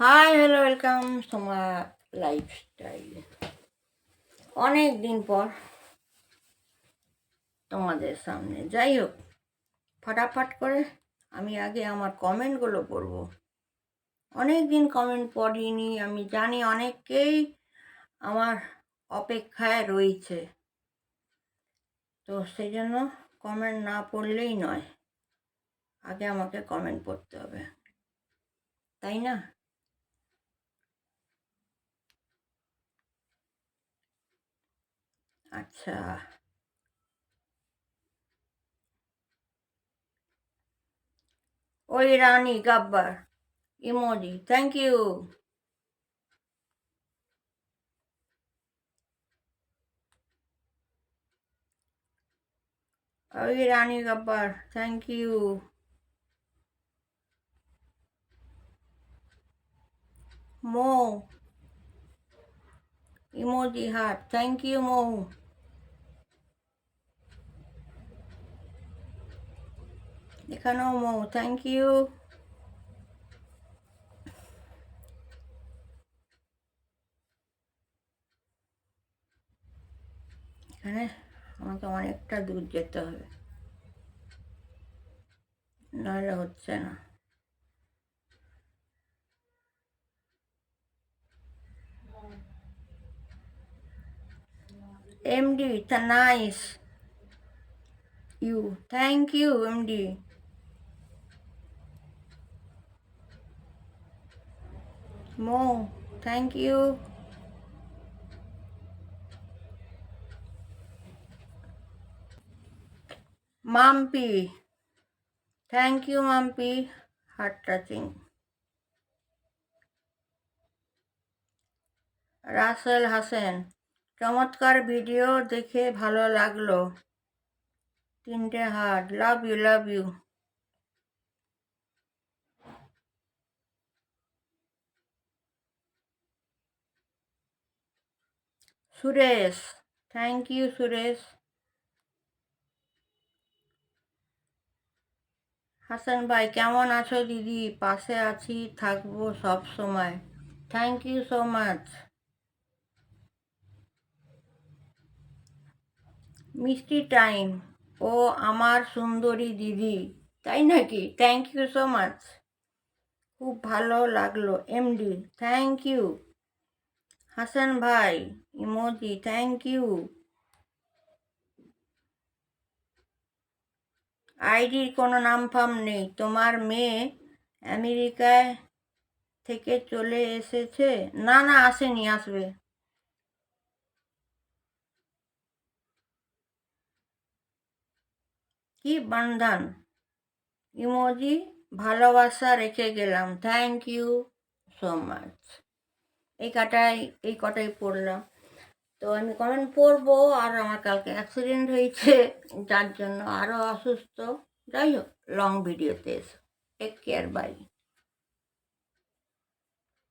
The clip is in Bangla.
হাই হ্যালো ওয়েলকাম তোমার লাইফস্টাইল অনেক দিন পর তোমাদের সামনে। যাই হোক, ফটাফট করে আমি আগে আমার কমেন্টগুলো পড়ব। অনেক দিন কমেন্ট পড়িনি, আমি জানি অনেককেই আমার অপেক্ষায় রয়েছে। তো সেই জন্য কমেন্ট না পড়লেই নয়, আগে আমাকে কমেন্ট পড়তে হবে। তাই না? আচ্ছা। ওই Rani Gabbar emoji thank you ওই রানী গাব্বার থ্যাংক ইউ মো ইমোজি হার্ট থ্যাংক ইউ মো। এখানেও মো থ্যাংক ইউ এখানে আমাকে অনেকটা দূর যেতে হবে। নাহলে হচ্ছে না। তা nice you thank you MD Md thank you Mampi thank you Mampi heart touching Rasel Hasan, চমৎকার ভিডিও দেখে ভালো লাগল। তিনটে heart love you love you Suresh thank you Suresh Hasan ভাই কেমন আছো দিদি? পাশে আছি, থাকব সব সময়। থ্যাংক ইউ সো মাচ মিষ্টি টাইম। ও আমার সুন্দরী দিদি। তাই নাকি? থ্যাংক ইউ সো মাচ খুব ভালো লাগল এমডি থ্যাংক ইউ হাসান ভাই, ইমোজি থ্যাংক ইউ আইডির কোনো নাম ফাম নেই। তোমার মেয়ে আমেরিকায় থেকে চলে এসেছে? না না, আসেনি, আসবে। কি বন্ধন? ইমোজি, ভালোবাসা রেখে গেলাম। থ্যাংক ইউ সো মাচ এই কাটাই এই কটাই পড়লাম। তো আমি কমেন্ট পড়ব? আর আমার কালকে অ্যাক্সিডেন্ট হয়েছে, যার জন্য আরও অসুস্থ। যাই হোক লং ভিডিওতে এসো। Take care bye